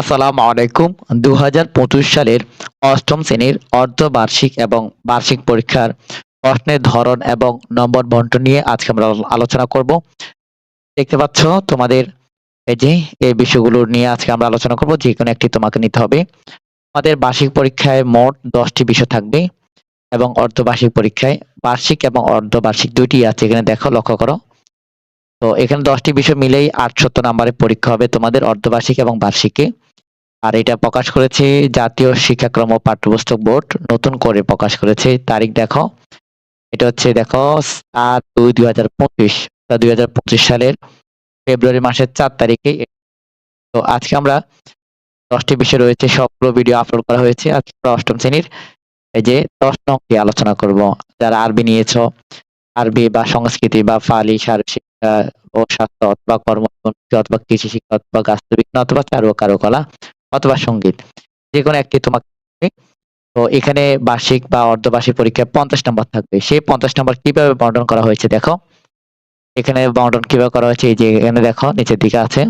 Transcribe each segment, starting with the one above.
আসসালামু আলাইকুম। দু হাজার পঁচিশ সালের অষ্টম শ্রেণির অর্ধবার্ষিক এবং বার্ষিক পরীক্ষার প্রশ্নের ধরন এবং নম্বর বন্টন নিয়ে আজকে আমরা আলোচনা করব। দেখতে পাচ্ছ তোমাদের এই যে এই বিষয়গুলো নিয়ে আজকে আমরা আলোচনা করব, যে কোনো একটি তোমাকে নিতে হবে। আমাদের বার্ষিক পরীক্ষায় মোট দশটি বিষয় থাকবে এবং অর্ধবার্ষিক পরীক্ষায় বার্ষিক এবং অর্ধবার্ষিক দুইটি আছে, এখানে দেখো, লক্ষ্য করো। তো এখানে দশটি বিষয় মিলেই আটশত নাম্বারের পরীক্ষা হবে তোমাদের অর্ধবার্ষিক এবং বার্ষিকে। আর এটা প্রকাশ করেছে জাতীয় শিক্ষাক্রম ও পাঠ্যপুস্তক বোর্ড। নতুন করে প্রকাশ করেছে। তারিখ দেখো। এটা হচ্ছে দেখো সাত দুই দুই হাজার পঁচিশ দুই সালের ফেব্রুয়ারি মাসের চার তারিখে তো আজকে আমরা দশটি বিষয় রয়েছে সবগুলো ভিডিও আপলোড করা হয়েছে আজকে অষ্টম শ্রেণির এই যে দশ নংটি আলোচনা করব। যারা আরবি নিয়েছো, আরবি বা সংস্কৃতি বা ফালি শারীরিক শিক্ষা ও স্বাস্থ্য অথবা কর্ম অথবা কৃষি শিক্ষা অথবা গাছবিজ্ঞান অথবা চারু ও কারুকলা অথবা সংগীত যে কোনো একটি তোমাকে তো এখানে বার্ষিক বা অর্ধবার্ষিক পরীক্ষায় পঞ্চাশ নম্বর থাকবে। সেই পঞ্চাশ নম্বর কীভাবে বন্টন করা হয়েছে দেখো। এখানে বন্টন কীভাবে করা হয়েছে, এই যে এখানে দেখো, নিচের দিকে আছে।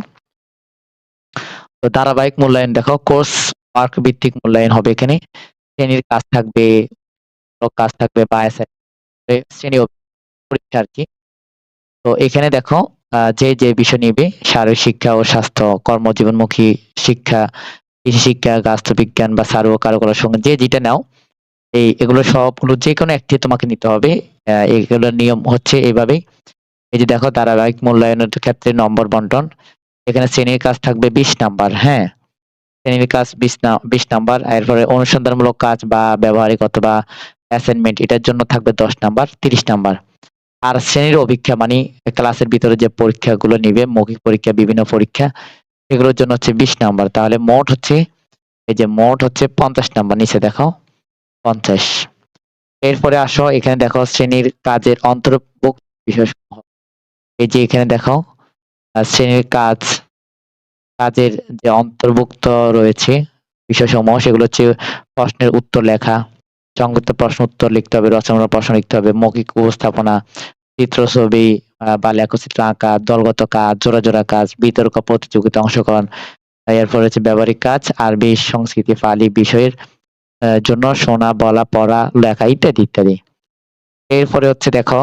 তো ধারাবাহিক মূল্যায়ন দেখো, কোর্স মার্ক ভিত্তিক মূল্যায়ন হবে এখানে। শ্রেণির কাজ থাকবে কাজ থাকবে বা শ্রেণি পরীক্ষা আর কি। তো এখানে দেখো যে যে বিষয় নিবে, শারীরিক শিক্ষা ও স্বাস্থ্য, কর্মজীবনমুখী শিক্ষা, কৃষি শিক্ষা গাছবিজ্ঞান বা সারু ও কারুকলার সঙ্গে যে যেটা নাও, এই এগুলো সবগুলো যে কোনো একটি তোমাকে নিতে হবে। এগুলোর নিয়ম হচ্ছে এইভাবেই এই যে দেখো, ধারাবাহিক মূল্যায়নের ক্ষেত্রে নম্বর বন্টন। এখানে শ্রেণির কাজ থাকবে বিশ নাম্বার হ্যাঁ? শ্রেণির কাজ বিশ না, বিশ নাম্বার, এরপরে অনুসন্ধানমূলক কাজ বা ব্যবহারিক অথবা অ্যাসাইনমেন্ট এটার জন্য থাকবে দশ নাম্বার, তিরিশ নাম্বার। আর শ্রেণির অভিক্ষা মানে ক্লাসের ভিতরে যে পরীক্ষাগুলো নিবে মৌখিক পরীক্ষা বিভিন্ন পরীক্ষা এগুলোর জন্য হচ্ছে বিশ নাম্বার। তাহলে মোট হচ্ছে এই যে মোট হচ্ছে পঞ্চাশ নাম্বার নিচে দেখো পঞ্চাশ। এরপরে আসো এখানে দেখো শ্রেণির কাজের অন্তর্ভুক্ত বিষয় এই যে এখানে দেখো আহ, শ্রেণির কাজ কাজের যে অন্তর্ভুক্ত রয়েছে বিষয় বিষয়সমূহ সেগুলো হচ্ছে প্রশ্নের উত্তর লেখা সংক্ষিপ্ত প্রশ্ন উত্তর লিখতে হবে, রচনামূলক প্রশ্ন লিখতে হবে, মৌখিক উপস্থাপনা চিত্র ছবি বা লেখচিত্র আঁকা দলগত কাজ জোড়া জোড়া কাজ, বিতর্ক, প্রতিযোগিতা, অংশগ্রহণ। এরপর হচ্ছে ব্যবহারিক কাজ, আরবি, সংস্কৃতি, ফালি বিষয়ের জন্য শোনা, বলা, পড়া, লেখা ইত্যাদি ইত্যাদি। এরপরে হচ্ছে দেখো,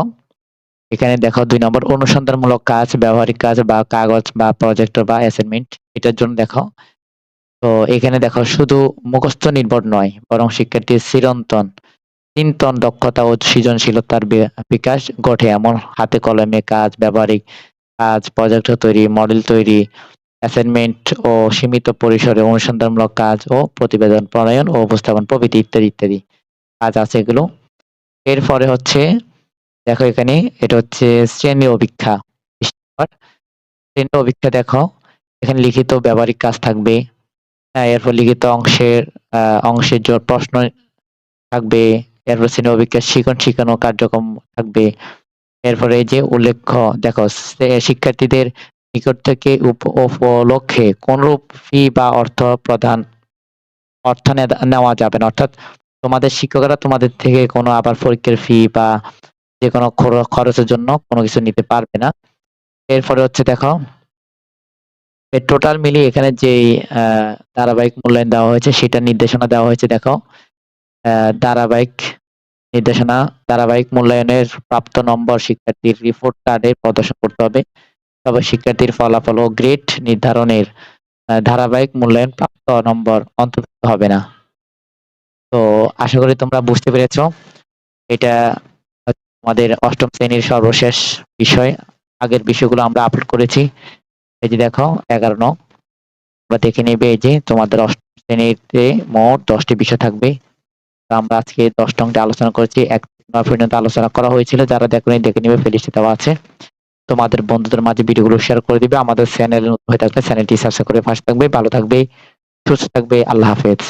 এখানে দেখো দুই নম্বর, অনুসন্ধানমূলক কাজ, ব্যবহারিক কাজ বা কাগজ বা প্রজেক্ট বা অ্যাসাইনমেন্ট এটার জন্য দেখো তো এখানে দেখো শুধু মুখস্থ নির্ভর নয়, বরং শিক্ষার্থীর চিরন্তন, চিন্তন দক্ষতা ও সৃজনশীলতার বিকাশ ঘটে। এমন হাতে কলমে কাজ, ব্যবহারিক কাজ, প্রজেক্ট তৈরি, মডেল তৈরি, অ্যাসাইনমেন্ট ও সীমিত পরিসরে অনুসন্ধানমূলক কাজ ও প্রতিবেদন প্রণয়ন ও উপস্থাপন প্রভৃতি ইত্যাদি ইত্যাদি কাজ আছে এগুলো। এরপরে হচ্ছে, দেখো এখানে, এটা হচ্ছে শ্রেণি অভিক্ষা শ্রেণি অভিক্ষা দেখো, এখানে লিখিত ব্যবহারিক কাজ থাকবে। এরপর লিখিত অংশের অংশের জোর প্রশ্ন থাকবে। এরপর শ্রেণি অভিজ্ঞা শিখন শিখানো কার্যক্রম থাকবে। এরপরে যে উল্লেখ্য, দেখো শিক্ষার্থীদের নিকট থেকে উপ- উপলক্ষে কোনরূপ ফি বা অর্থ প্রদান, অর্থ নেওয়া যাবে না। অর্থাৎ তোমাদের শিক্ষকরা তোমাদের থেকে কোনো আবার পরীক্ষার ফি বা যে কোনো খরচের জন্য কোনো কিছু নিতে পারবে না। এরপরে হচ্ছে, দেখো টোটাল মিলিয়ে এখানে যে ধারাবাহিক মূল্যায়ন দেওয়া হয়েছে, সেটা নির্দেশনা দেওয়া হয়েছে, দেখো। ধারাবাহিক নির্দেশনা, ধারাবাহিক মূল্যায়নের প্রাপ্ত নম্বর শিক্ষার্থীর রিপোর্ট কার্ডে প্রদর্শন করতে হবে। তবে শিক্ষার্থীর ফলাফল ও গ্রেড নির্ধারণের ধারাবাহিক মূল্যায়ন প্রাপ্ত নম্বর অন্তর্ভুক্ত হবে না। তো, আশা করি তোমরা বুঝতে পেরেছ। এটা আমাদের অষ্টম শ্রেণির সর্বশেষ বিষয়। আগের বিষয়গুলো আমরা আপলোড করেছি। এই যে দেখো, এগারো নং। বা দেখে নেবে এই যে তোমাদের অষ্টম শ্রেণীতে মোট দশটি বিষয় থাকবে। আমরা আজকে দশ নংটা আলোচনা করেছি। এক পর্যন্ত আলোচনা করা হয়েছিল। যারা দেখেনি, দেখে নেবে প্লেলিস্টে দেওয়া আছে। তোমাদের বন্ধুদের মাঝে ভিডিওগুলো শেয়ার করে দিবে। আমাদের চ্যানেল হয়ে থাকবে চ্যানেলটি সাবস্ক্রাইব করে পাশে থাকবে। ভালো থাকবে, সুস্থ থাকবে। আল্লাহ হাফেজ।